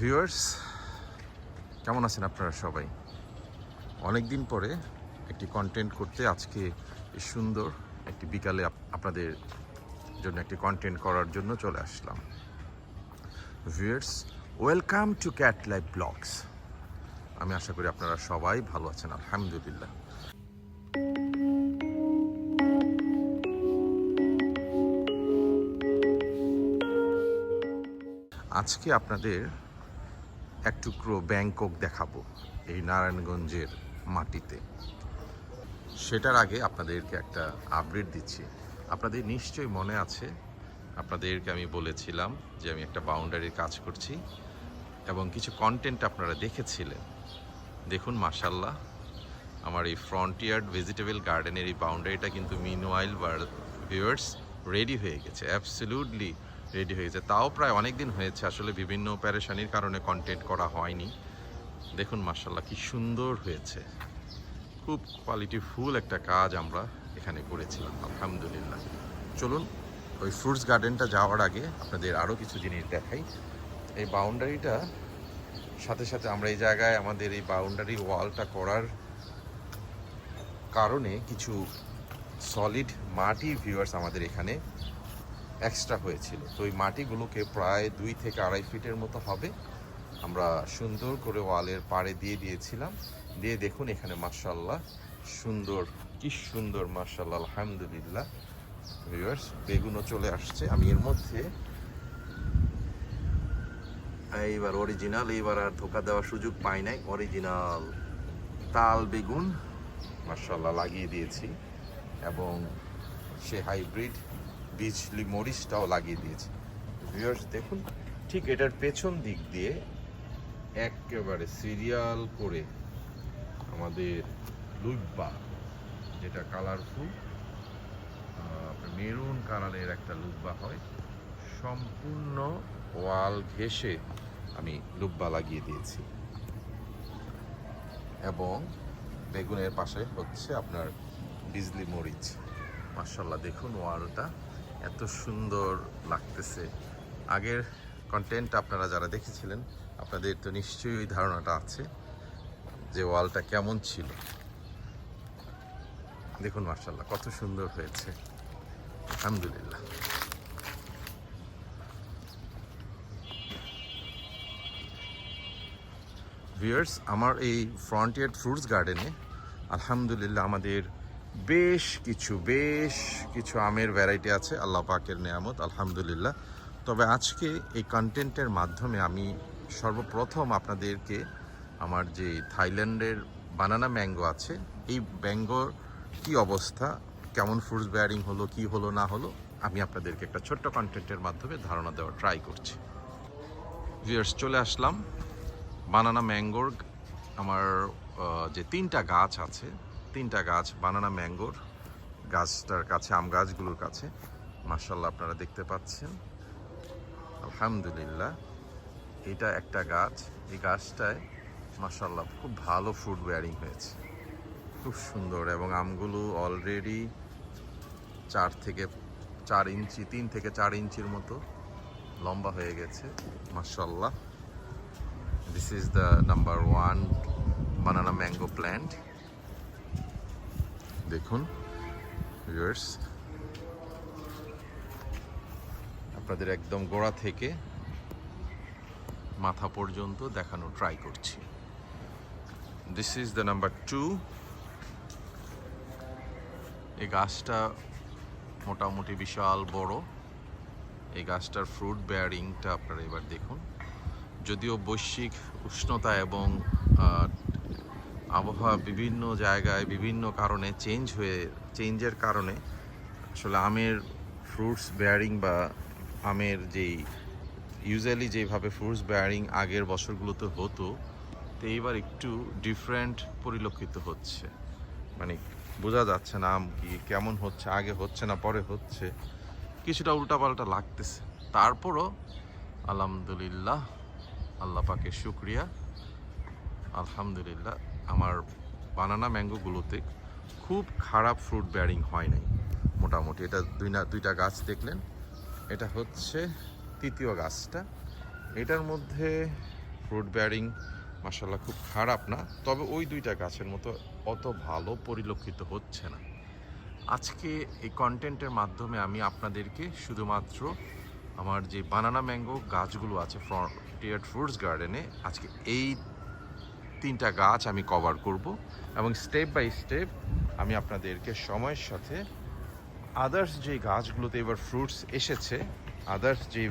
Viewers কেমন আছেন আপনারা সবাই? অনেক দিন পরে একটি কন্টেন্ট করতে আজকে সুন্দর একটি বিকালে আপ- আপনাদের জন্য একটি কন্টেন্ট করার জন্য চলে আসলাম। Viewers welcome to cat life blogs আমি আশা করি আপনারা সবাই ভালো আছেন, আলহামদুলিল্লাহ। আজকে আপনাদের এক টুকরো ব্যাংকক দেখাবো এই নারায়ণগঞ্জের মাটিতে। সেটার আগে আপনাদেরকে একটা আপডেট দিচ্ছি। আপনাদের নিশ্চয়ই মনে আছে, আপনাদেরকে আমি বলেছিলাম যে আমি একটা বাউন্ডারির কাজ করছি এবং কিছু কন্টেন্ট আপনারা দেখেছিলেন। দেখুন মাসাল্লাহ আমার এই ফ্রন্টিয়ার্ড ভেজিটেবল গার্ডেনের এই বাউন্ডারিটা কিন্তু মিনওয়াইল ভিউয়ার্স রেডি হয়ে গেছে। অ্যাবসলিউটলি রেডি হয়ে গেছে তাও প্রায় অনেক দিন হয়েছে, আসলে বিভিন্ন প্যারেশানির কারণে কন্টেন্ট করা হয়নি। দেখুন মাসাল্লাহ কি সুন্দর হয়েছে। খুব কোয়ালিটি ফুল একটা কাজ আমরা এখানে করেছিলাম, আলহামদুলিল্লাহ। চলুন, ওই ফ্রুটস গার্ডেনটা যাওয়ার আগে আপনাদের আরও কিছু জিনিস দেখাই। এই বাউন্ডারিটা সাথে সাথে আমরা এই জায়গায় আমাদের এই বাউন্ডারি ওয়ালটা করার কারণে কিছু সলিড মাটি ভিউয়ার্স আমাদের এখানে এক্সট্রা হয়েছিল। তো ওই মাটিগুলোকে প্রায় দুই থেকে আড়াই ফিটের মতো হবে। আমরা সুন্দর করে ওয়ালের পাড়ে দিয়ে দিয়েছিলাম। দিয়ে দেখুন এখানে মার্শাল্লাহ সুন্দর, কি সুন্দর মার্শাল্লাহ আলহামদুলিল্লাহ। ভিউয়ার্স বেগুনও চলে আসছে। আমি এর মধ্যে এইবার অরিজিনাল এইবার আর ধোকা দেওয়ার সুযোগ পাই নাই। অরিজিনাল তাল বেগুন মার্শাল্লাহ লাগিয়ে দিয়েছি। এবং সে হাইব্রিড বিজলি মরিচটাও লাগিয়ে দিয়েছি। ভিউয়ার্স দেখুন, ঠিক এটার পেছন দিক দিয়ে একেবারে সিরিয়াল করে আমাদের লুব্বা যেটা কালারফুল মেরুন কালারের একটা লুব্বা হয়, সম্পূর্ণ ওয়াল ঘেঁষে আমি লুব্বা লাগিয়ে দিয়েছি। এবং বেগুনের পাশে হচ্ছে আপনার বিজলি মরিচ। মার্শাল্লাহ দেখুন ওয়ালটা। এত সুন্দর লাগতেছে। আগের কন্টেন্ট আপনারা যারা দেখেছিলেন, আপনাদের তো নিশ্চয়ই ওই ধারণাটা আছে যে ওয়ালটা কেমন ছিল। দেখুন মার্শাল্লাহ কত সুন্দর হয়েছে। আলহামদুলিল্লাহ। ভিউয়ার্স আমার এই ফ্রন্টিয়ার ফ্রুটস গার্ডেনে আলহামদুলিল্লাহ, আমাদের বেশ কিছু বেশ কিছু আমের ভ্যারাইটি আছে, আল্লাহ পাকের নেয়ামত, আলহামদুলিল্লাহ। তবে আজকে এই কন্টেন্টের মাধ্যমে আমি সর্বপ্রথম আপনাদেরকে আমার যে থাইল্যান্ডের বানানা ম্যাঙ্গো আছে, এই ম্যাঙ্গোর কি অবস্থা, কেমন ফ্রুটস বেয়ারিং হলো, কি হলো, না হলো, আমি আপনাদেরকে একটা ছোট্ট কন্টেন্টের মাধ্যমে ধারণা দেওয়ার ট্রাই করছি। ভিউয়ার্স চলে আসলাম। বানানা ম্যাঙ্গোর আমার যে তিনটা গাছ আছে তিনটা গাছ বানানা ম্যাঙ্গোর গাছটার কাছে, আম গাছগুলোর কাছে। মার্শাল্লাহ আপনারা দেখতে পাচ্ছেন। আলহামদুলিল্লাহ, এটা একটা গাছ। এই গাছটায় মার্শাল্লাহ খুব ভালো ফ্রুট বেয়ারিং হয়েছে। খুব সুন্দর এবং আমগুলো অলরেডি চার থেকে চার ইঞ্চি, তিন থেকে চার ইঞ্চির মতো লম্বা হয়ে গেছে মার্শাল্লাহ this is the number one banana mango plant. দেখুন ভিউয়ার্স আপনাদের একদম গোড়া থেকে মাথা পর্যন্ত দেখানো ট্রাই করছি। This is the number two এই গাছটা মোটামুটি বিশাল বড়। এই গাছটার ফ্রুট বেয়ারিংটা আপনারা এবার দেখুন। যদিও বৈশ্বিক উষ্ণতা এবং আবহাওয়া বিভিন্ন জায়গায়, বিভিন্ন কারণে চেঞ্জ হয়ে চেঞ্জের কারণে আসলে আমের ফ্রুটস বেয়ারিং বা আমের যেই ইউজুয়ালি যেভাবে ফ্রুটস বেয়ারিং আগের বছরগুলোতে হতো, তো এইবার একটু ডিফারেন্ট পরিলক্ষিত হচ্ছে। মানে বোঝা যাচ্ছে না আম কি, কেমন হচ্ছে, আগে হচ্ছে না, পরে হচ্ছে। কিছুটা উল্টাপাল্টা লাগতেছে। তারপরও আলহামদুলিল্লাহ, আল্লাহ পাকের শুক্রিয়া। আলহামদুলিল্লাহ। আমার বানানা ম্যাঙ্গোগুলোতে খুব খারাপ ফ্রুট বেয়ারিং হয় নাই, মোটামুটি। এটা দুই না, দুইটা গাছ দেখলেন। এটা হচ্ছে তৃতীয় গাছটা। এটার মধ্যে ফ্রুট ব্যারিং মাসাল্লাহ খুব খারাপ না, তবে ওই দুইটা গাছের মতো অত ভালো পরিলক্ষিত হচ্ছে না। আজকে এই কন্টেন্টের মাধ্যমে আমি আপনাদেরকে শুধুমাত্র আমার যে বানানা ম্যাঙ্গো গাছগুলো আছে ফ্রন্টিয়ার ফ্রুটস গার্ডেনে আজকে এই তিনটা গাছ আমি কভার করব এবং স্টেপ বাই স্টেপ আমি আপনাদেরকে সময়ের সাথে আদার্স যে গাছগুলোতে এবার ফ্রুটস এসেছে আদার্স যে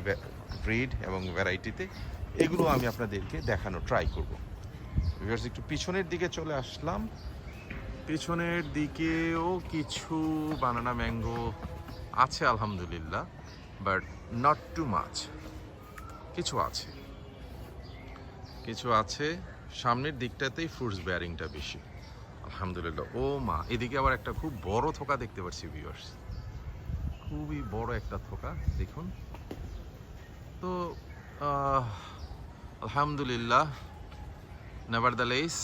ব্রিড এবং ভ্যারাইটিতে এগুলো আমি আপনাদেরকে দেখানো ট্রাই করব। ভিউয়ার্স একটু পিছনের দিকে চলে আসলাম। পিছনের দিকেও কিছু বানানা ম্যাঙ্গো আছে, আলহামদুলিল্লাহ বাট নট টু মাছ কিছু আছে। কিছু আছে। সামনের দিকটাতেই ফ্রুটস ব্যারিংটা বেশি। আলহামদুলিল্লাহ। ও মা, এদিকে আবার একটা খুব বড় থোকা দেখতে পাচ্ছি ভিউয়ার্স খুবই বড় একটা থোকা, দেখুন। তো আলহামদুলিল্লাহ nevertheless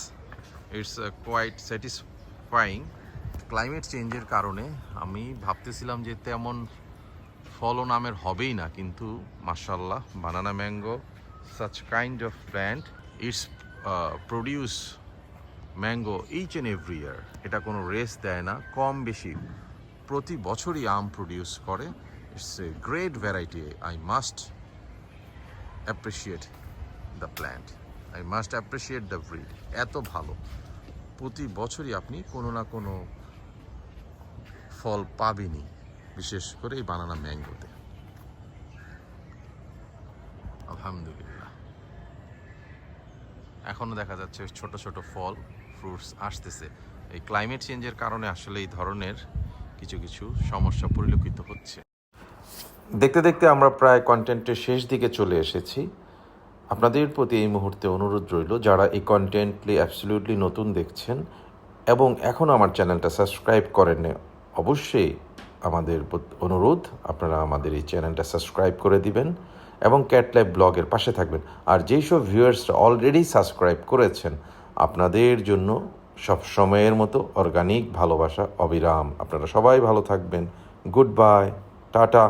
it's quite satisfying climate চেঞ্জের কারণে আমি ভাবতেছিলাম যে তেমন ফলন আমের হবেই না, কিন্তু মার্শাল্লাহ banana mango such kind of plant it's produce mango each and every year এটা কোনো রেস দেয় না, কম বেশি। প্রতি বছরই আম প্রডিউস করে। It's a great variety I must appreciate the plant I must appreciate the breed এত ভালো। প্রতি বছরই আপনি কোনো না কোনো ফল পাবেনই, বিশেষ করে এই বানানা ম্যাঙ্গোতে আলহামদুলিল্লাহ। এখনও দেখা যাচ্ছে ছোট ছোট ফল ফ্রুটস আসতেছে। এই ক্লাইমেট চেঞ্জের কারণে আসলে এই ধরনের কিছু কিছু সমস্যা পরিলক্ষিত হচ্ছে। দেখতে দেখতে আমরা প্রায় কন্টেন্টের শেষ দিকে চলে এসেছি। আপনাদের প্রতি এই মুহূর্তে অনুরোধ রইল, যারা এই কন্টেন্টলি অ্যাবসলিউটলি নতুন দেখছেন এবং এখন আমার চ্যানেলটা সাবস্ক্রাইব করেন অবশ্যই আমাদের অনুরোধ, আপনারা আমাদের এই চ্যানেলটা সাবস্ক্রাইব করে দিবেন। এবং ক্যাটলাইভ ব্লগের পাশে থাকবেন। আর যেই সব ভিউয়ার্সরা অলরেডি সাবস্ক্রাইব করেছেন, আপনাদের জন্য সব সময়ের মতো অর্গানিক ভালোবাসা অবিরাম। আপনারা সবাই ভালো থাকবেন। Goodbye tata.